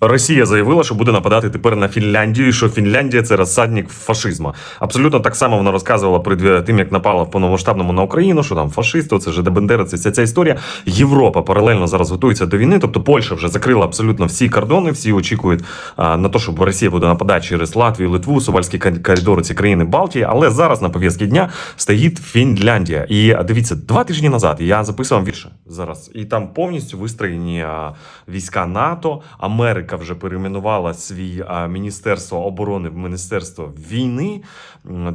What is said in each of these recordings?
Росія заявила, що буде нападати тепер на Фінляндію, і що Фінляндія це розсадник фашизму. Абсолютно так само вона розказувала перед тим, як напала в повномасштабному на Україну, що там фашисти, це ж Бендера, це вся ця історія. Європа паралельно зараз готується до війни. Тобто Польща вже закрила абсолютно всі кордони, всі очікують а, на те, щоб Росія буде нападати через Латвію, Литву, Сувальські кон- коридори, ці країни Балтії. Але зараз на пов'язки дня стоїть Фінляндія. І дивіться, два тижні назад я записував вірше зараз, і там повністю вистроєні війська НАТО. Америка вже перейменувала свій міністерство оборони в міністерство війни.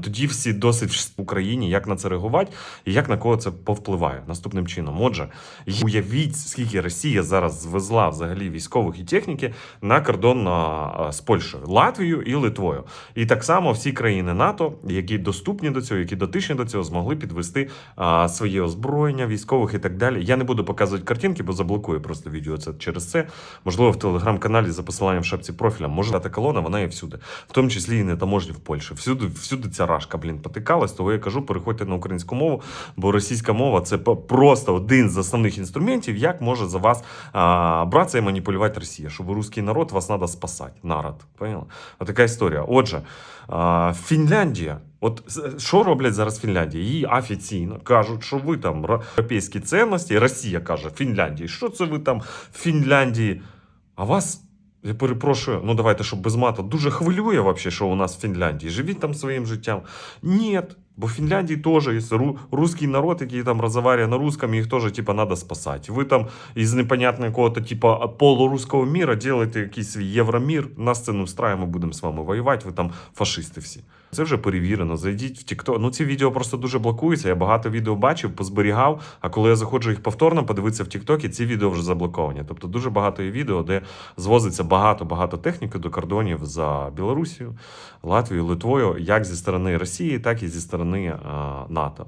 Тоді всі досить в Україні, як на це реагувати і як на кого це повпливає наступним чином. Отже, уявіть, скільки Росія зараз звезла взагалі військових і техніки на кордон з Польщею, Латвією і Литвою. І так само всі країни НАТО, які доступні до цього, які дотичні до цього, змогли підвести своє озброєння військових і так далі. Я не буду показувати картинки, бо заблокую просто відео це через це. Можливо, в телеграм-каналі за посиланням в шапці профіля може дати колона, вона є всюди, в тому числі і на таможні в Польщі. Всюди, всюди ця рашка, блін, потикалась. Того я кажу, переходьте на українську мову, бо російська мова це просто один з основних інструментів, як може за вас а, братися і маніпулювати Росія, щоб русський народ вас треба спасати. Народ. Поняла? Отака історія. Отже, а, Фінляндія. От що роблять зараз Фінляндія? Її офіційно кажуть, що ви там європейські цінності. Росія каже Фінляндії, що це ви там в Фінляндії? А вас, я перепрошую, ну давайте, щоб без мата, дуже хвилює вообще, що у нас в Фінляндії. Живіть там своїм життям. Ні, бо в Фінляндії теж є ру- русський народ, який там розмовляє на русском, їх теж типа треба спасати. Ви там із непонятного якого-то типа полуруського міра делаєте якийсь свій євромір, нас це не встрає, будемо з вами воювати, ви там фашисти всі. Це вже перевірено. Зайдіть в TikTok. Ну ці відео просто дуже блокуються. Я багато відео бачив, позберігав. А коли я заходжу їх повторно, подивитися в TikTok, ці відео вже заблоковані. Тобто дуже багато є відео, де звозиться багато-багато техніки до кордонів за Білорусію, Латвією, Литвою, як зі сторони Росії, так і зі сторони а, НАТО.